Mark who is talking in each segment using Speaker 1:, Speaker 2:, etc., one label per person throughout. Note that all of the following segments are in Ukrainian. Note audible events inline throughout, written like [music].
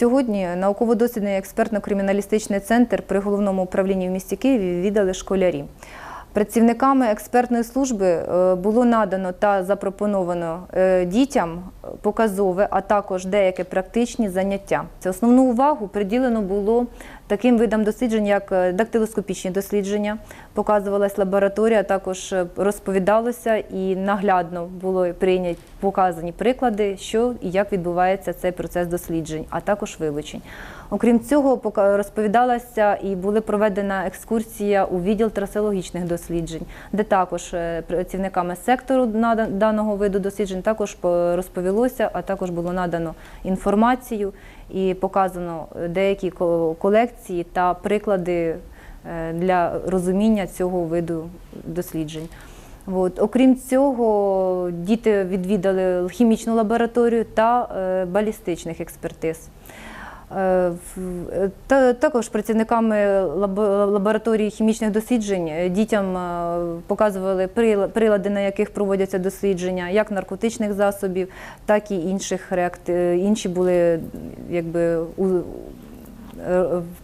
Speaker 1: Сьогодні науково-дослідний експертно-криміналістичний центр при головному управлінні в місті Києві віддали школярі. Працівниками експертної служби е, було надано та запропоновано е, дітям показове, а також деякі практичні заняття. Основну увагу приділено було таким видам досліджень, як е, дактилоскопічні дослідження, показувалась лабораторія, також е, розповідалося і наглядно було прийняті показані приклади, що і як відбувається цей процес досліджень, а також вилучень. Окрім цього, розповідалася і була проведена екскурсія у відділ трасологічних досліджень, де також е, працівниками сектору даного виду досліджень також розповілося, а також було надано інформацію і показано деякі ко- колекції та приклади е, для розуміння цього виду досліджень. От. Окрім цього, діти відвідали хімічну лабораторію та е, балістичних експертиз. Е, Також працівниками лабораторії хімічних досліджень дітям показували прилади, на яких проводяться дослідження, як наркотичних засобів, так і інших реакт... е, інші були якби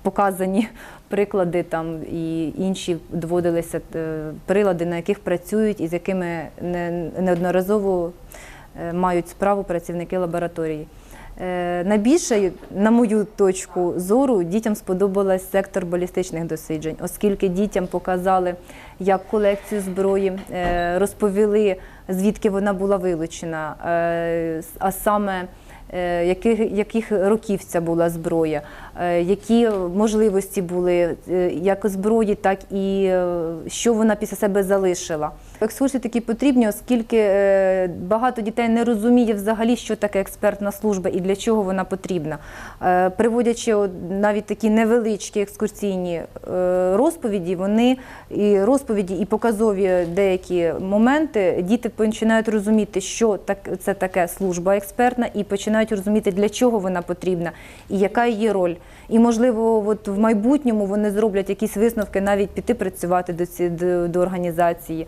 Speaker 1: показані [laughs] приклади там і інші доводилися е, прилади, на яких працюють і з якими неодноразово е, мають справу працівники лабораторії. Е, Найбільше, на мою точку зору, дітям сподобалась сектор балістичних досліджень, оскільки дітям показали як колекцію зброї, е, розповіли, звідки вона була вилучена, е, а саме е, яких, яких років ця була зброя, е, які можливості були е, як зброї, так і е, що вона після себе залишила. Екскурсії такі потрібні, оскільки е, багато дітей не розуміє взагалі, що таке експертна служба і для чого вона потрібна. Е, Приводячи навіть такі невеличкі екскурсійні е, розповіді, вони і розповіді, і показові деякі моменти діти починають розуміти, що це таке служба експертна, і починають розуміти, для чого вона потрібна і яка її роль. І можливо, от в майбутньому вони зроблять якісь висновки, навіть піти працювати до ці до, до організації.